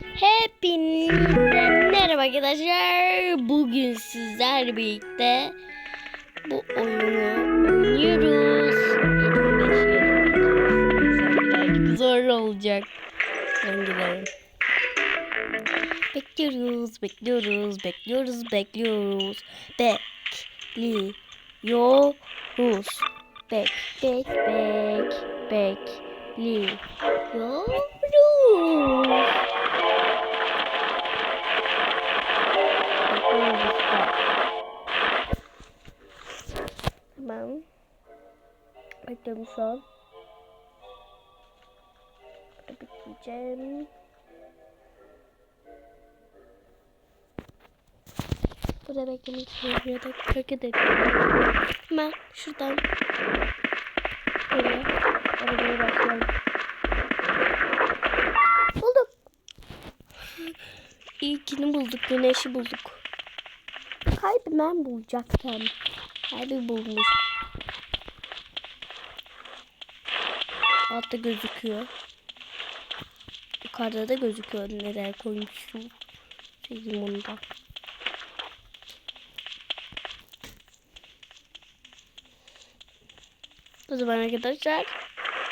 Hepinize merhaba arkadaşlar. Bugün sizlerle birlikte bu oyunu oynuyoruz. 25 Zor olacak. Ben giderim. Bekliyoruz, bekliyoruz, bekliyoruz, bekliyoruz. Bekliyoruz. Bek, bek, bek, bekliyoruz. Bekliyorum şu an. Burada bekleyeceğim. Burada beklemek istiyorum ya da hareket ediyorum. Hemen şuradan böyle arabaya başlayalım. Buldum. İlkini bulduk, güneşi bulduk. Kalbi ben bulacaktım. Kalbi bulmuş. Altta gözüküyor. Yukarıda da gözüküyor nereye koymuşum. Çekeyim onu da. O zaman arkadaşlar.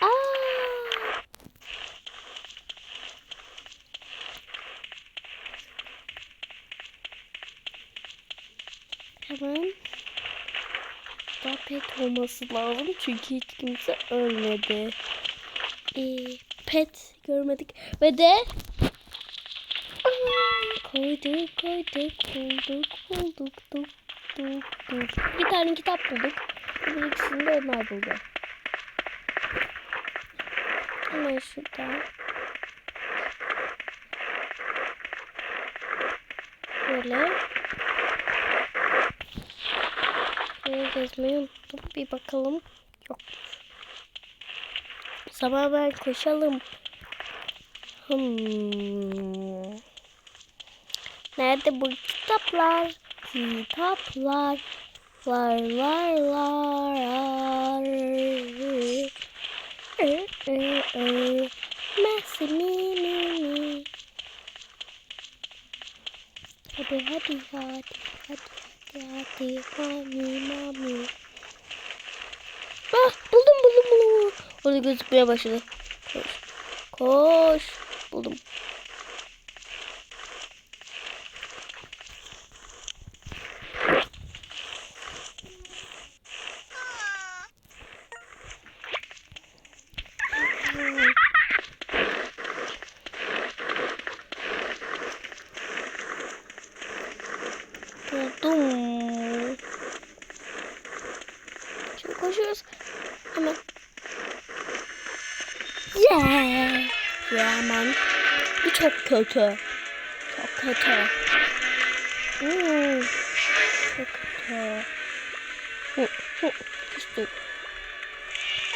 Aa! Hemen daha pet olması lazım çünkü hiç kimse ölmedi. Ee, pet görmedik ve de Aa, koyduk koyduk bulduk bulduk duk duk duk. Bir tane kitap bulduk. Bir ikisini de Ömer buldu. Hemen şurada. Böyle. Buraya gezmeyi unuttum. Bir bakalım. Ben koşalım. Hmm. Nerede bu kitaplar? Kitaplar. Var var var. Ee, ee, ee. Mersi mi mi mi. Hadi hadi hadi hadi hadi hadi mami mami. Ah buldum Orada gözükmeye başladı. Koş. Koş. Buldum. Buldum. Şimdi koşuyoruz. Hemen. Yeah. Ya hemen. Bu çok kötü. Çok kötü. Hmm. Çok kötü.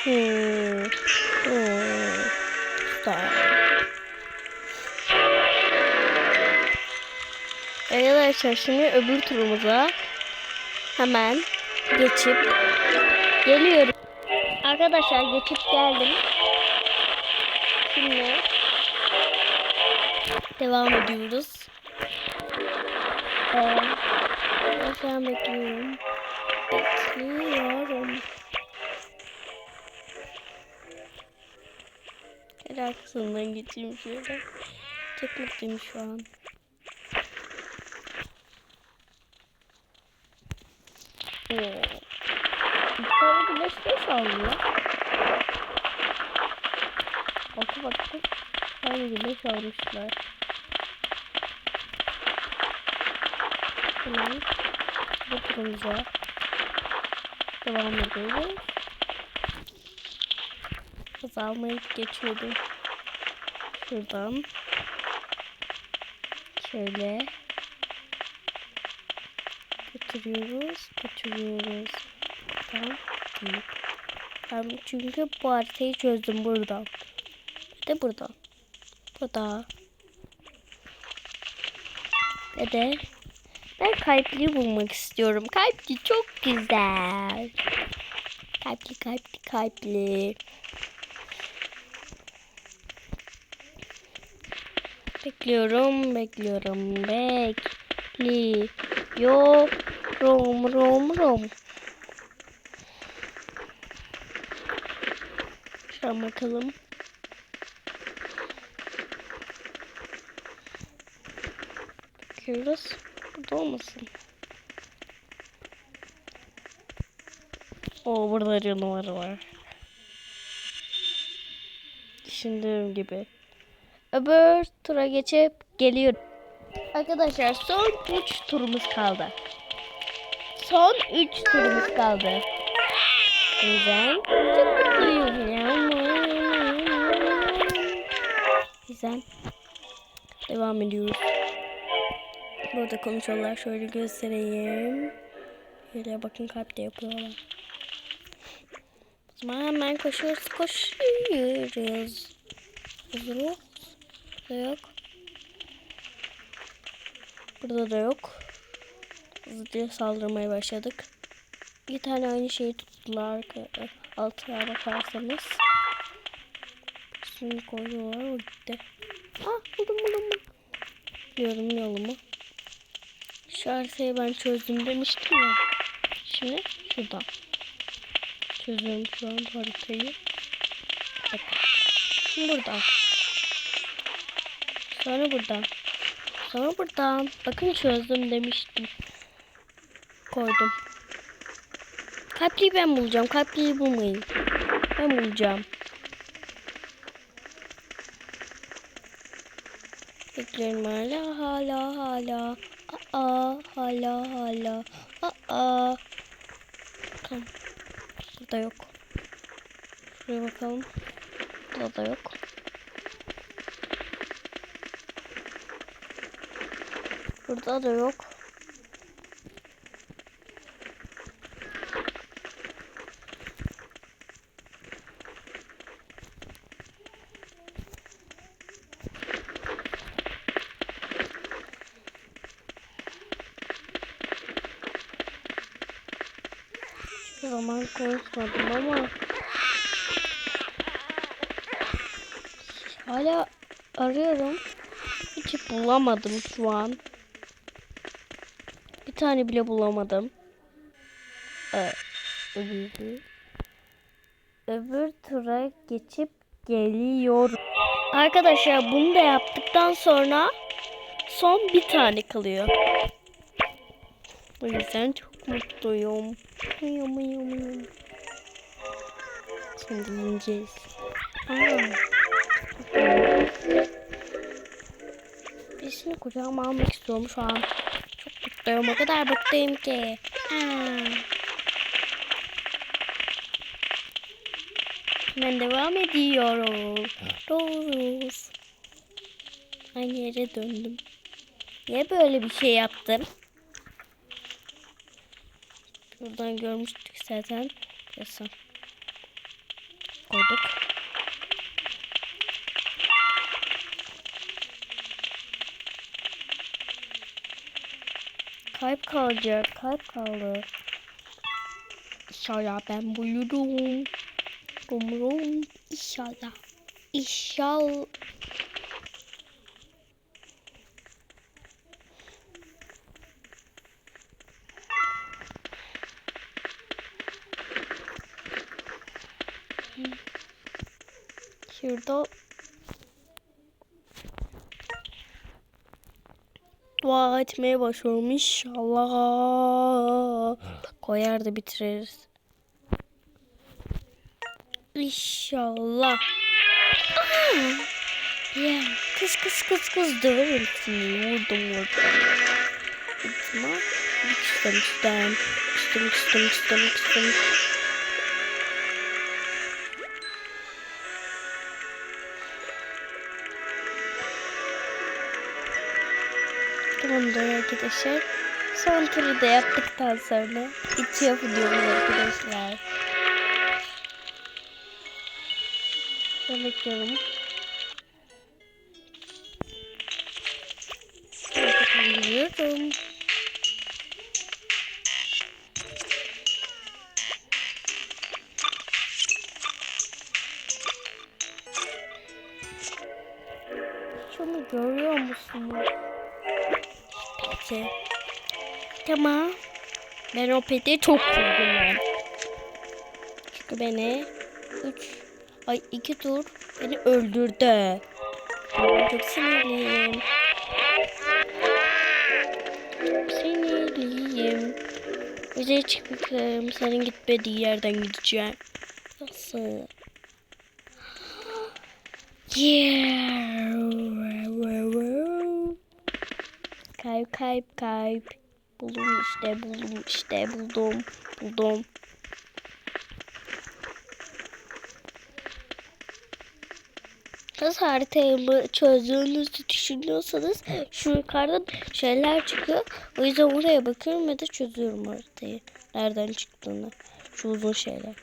Hmm. Arkadaşlar şimdi öbür turumuza hemen geçip geliyorum. Arkadaşlar geçip geldim. Şimdi devam ediyoruz. Ee, ben bekliyorum. Bekliyorum. Her arkasından geçeyim şöyle. Çok mutluyum şu an. Oo. Bir tane güneş ne sallıyor? Baktım. Bir tane güneş almışlar. Hemen bu turumuza devam ediyoruz. Kız almayı geçiyordum. Şuradan. Şöyle götürüyoruz, götürüyoruz. Tamam. Tamam çünkü bu haritayı çözdüm buradan. De buradan. Burada. Ve de ben kalpli bulmak istiyorum. Kalpli çok güzel. Kalpli kalpli kalpli. Bekliyorum, bekliyorum, bekliyorum, rom, rom. Şuna bakalım. Bakıyoruz. Burada olmasın. Oo burada canavarı var. Düşündüğüm gibi. Öbür tura geçip geliyorum. Arkadaşlar son 3 turumuz kaldı. Son 3 turumuz kaldı. O yüzden çok mutluyum ya. Güzel. Devam ediyoruz. Burada konuşuyorlar. Şöyle göstereyim. Şöyle bakın kalp de yapıyorlar. O zaman hemen koşuyoruz. Koşuyoruz. Ol. Burada yok. Burada da yok. Hızlıca saldırmaya başladık. Bir tane aynı şeyi tuttular. Altıya bakarsanız. Şimdi koyuyorlar. O gitti. Ah buldum buldum. Biliyorum yolumu. Şu haritayı ben çözdüm demiştim ya. Şimdi şuradan. Çözüyorum şu an haritayı. Bakın. Şimdi buradan. Sonra buradan. Sonra buradan. Bakın çözdüm demiştim. Koydum. Kalpliyi ben bulacağım. Kalpliyi bulmayın. Ben bulacağım. Bekliyorum hala hala hala. Aa hala hala. Aa. Tamam. Burada yok. Şuraya bakalım. Burada da yok. Burada da yok. Zaman konuşmadım ama hala arıyorum. Hiç bulamadım şu an. Bir tane bile bulamadım. Ee. Öbür tura geçip geliyorum. Arkadaşlar bunu da yaptıktan sonra son bir tane kalıyor. O yüzden çok mutluyum. Mıyım mıyım mıyım. Şimdi yiyeceğiz. Aa. Birisini kucağıma almak istiyorum şu an. Çok mutluyum. O kadar mutluyum ki. Aa. Ben devam ediyorum. Rose. Aynı yere döndüm. Niye böyle bir şey yaptım? Buradan görmüştük zaten. Yasa. Koyduk. Kalp kalacak. Kalp kaldı. İnşallah ben bulurum. Bulurum. İnşallah. İnşallah. Şurada dua etmeye başlıyorum inşallah. Koyar da bitiririz. İnşallah. Ya kız kız kız kız döverim seni. Vurdum vurdum. Vurdum. Küstüm küstüm. Küstüm küstüm küstüm. Tamamdır arkadaşlar. Son turu da yaptıktan sonra bitiyor videomuz arkadaşlar. Ben bekliyorum. Bakalım. Şunu Görüyor musunuz? Peti. Tamam. Ben o peti çok kızgınım. Çünkü beni 3 ay 2 tur beni öldürdü. Çok sinirliyim. Sinirliyim. Bize çıkmışım. Senin gitmediği yerden gideceğim. Nasıl? Yeah. Kayıp kayıp kayıp. Buldum işte buldum işte buldum buldum. Nasıl haritayı çözdüğünüzü düşünüyorsanız şu yukarıdan şeyler çıkıyor. O yüzden oraya bakıyorum ve de çözüyorum haritayı. Nereden çıktığını. Şu uzun şeyler.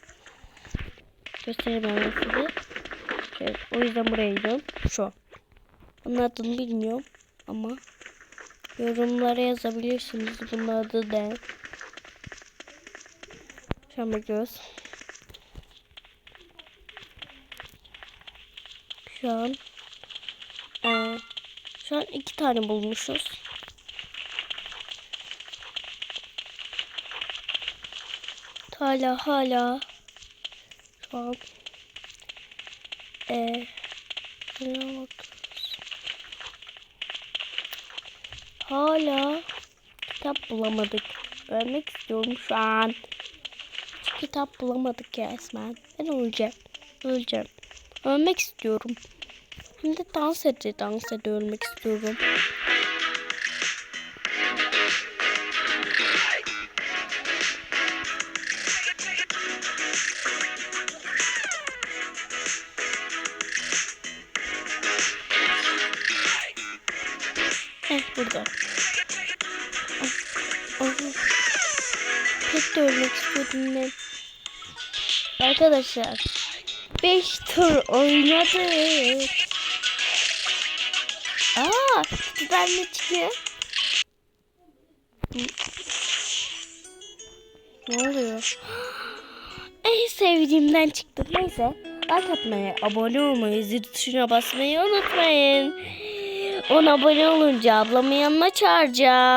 Göstereyim hemen size. Evet, o yüzden buraya gidiyorum. Şu. Bunun adını bilmiyorum ama yorumlara yazabilirsiniz. Bunun adı ne? Şu bakıyoruz. Şu an eee, şu an iki tane bulmuşuz. Hala hala şu an eee şuna bakıyoruz. Hala kitap bulamadık. Ölmek istiyorum şu an. Hiç kitap bulamadık resmen. Ben öleceğim. Öleceğim. Ölmek istiyorum. Hem de dans ede dans ede ölmek istiyorum. Arkadaşlar 5 tur oynadık. Aa, ben ne çıkıyor? Ne oluyor? En sevdiğimden çıktı. Neyse. Like atmayı, abone olmayı, zil tuşuna basmayı unutmayın. 10 abone olunca ablamı yanına çağıracağım.